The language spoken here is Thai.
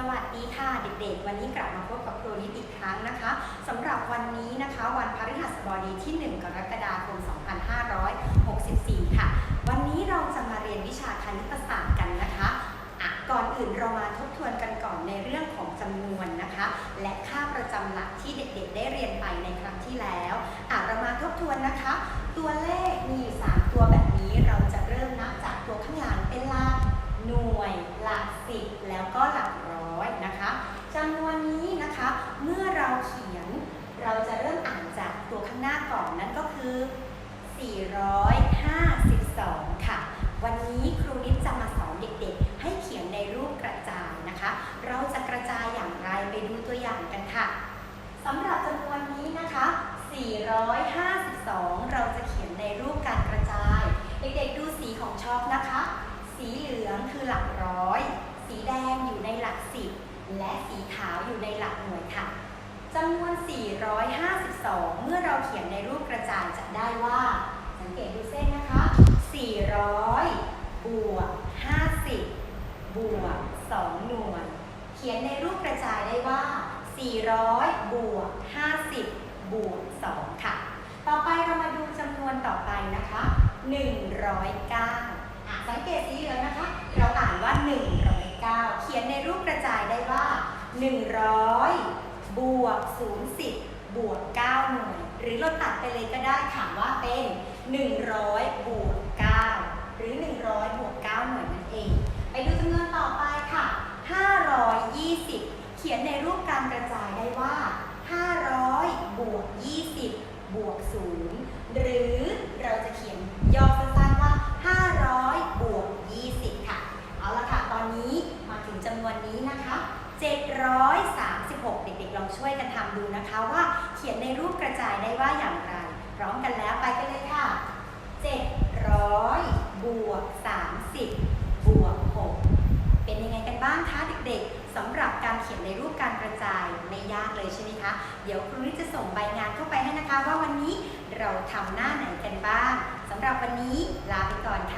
สวัสดีค่ะเด็กๆ วันนี้กลับมาพบกับครูนิดอีกครั้งนะคะสำหรับวันนี้นะคะ วันพฤหัสบดีที่ 1 กรกฎาคม 2564 ค่ะ วันนี้เราจะมาเรียนวิชาคณิตศาสตร์กันนะคะะก่อนอื่นเรามาทบทวนกันก่อนในเรื่องของจำนวนนะคะ และค่าประจำหลักที่เด็กๆ ได้เรียนไปในครั้งที่แล้วเรามาทบทวนนะคะ ตัวเลขมีอยู่สามตัวแบบนี้เราจะเริ่มนับจากตัวข้างหลังเป็นหลัก หน่วย หลักสิบแล้วก็หลักร้อยนะคะจำนวนนี้นะคะ เมื่อเราเขียน เราจะเริ่มอ่านจากตัวข้างหน้าก่อนนั่นก็คือ 452 ค่ะ วันนี้ครูนิดจะมาสอนเด็กๆ ให้เขียนในรูปกระจายนะคะ เราจะกระจายอย่างไรไปดูตัวอย่างกันค่ะสำหรับจำนวนนี้นะคะ 452 เราจะเขียนในรูปการกระจาย เด็กๆดูสีของช็อกนะคะ สีเหลืองคือหลักร้อย สีแดงอยู่ในหลักสิบและสีขาวอยู่ในหลักหน่วยค่ะ จำนวน 452 เมื่อเราเขียนในรูปกระจายจะได้ว่า สังเกตดูเส้นนะคะ 400 บวก 50 บวก 2 หน่วย เขียนในรูปกระจายได้ว่า 400 บวก 50 บวก 2 ค่ะ ต่อไปเรามาดูจำนวนต่อไปนะคะ 109อะสังเกตสีเหลืองนะคะ เราอ่านว่า 109 เขียนในรูปกระจายได้ว่า 100 บวก 010 บวก 9 หน่วย หรือเราตัดไปเลยก็ได้ค่ะว่าเป็น 100 บวก 9 หรือ 100 บวก 9 หน่วยนั่นเอง ไปดูจำนวนต่อไปค่ะ 520 เขียนในรูปการกระจายได้ว่า 500 บวก 20 บวก 0 หรือเราจะเขียนย่อสั้นๆว่า 500 บวก 20 ค่ะ เอาละค่ะ ตอนนี้มาถึงจำนวนนี้นะคะ736เด็กๆ ลองช่วยกันทำดูนะคะว่าเขียนในรูปกระจายได้ว่าอย่างไร พร้อมกันแล้วไปกันเลยค่ะ 700 บวก 30 บวก 6 เป็นยังไงกันบ้างคะเด็กๆสำหรับการเขียนในรูปการกระจายไม่ยากเลยใช่ไหมคะ เดี๋ยวครูนิจะส่งใบงานเข้าไปให้นะคะ ว่าวันนี้เราทำหน้าไหนกันบ้างสำหรับวันนี้ลาไปก่อนค่ะ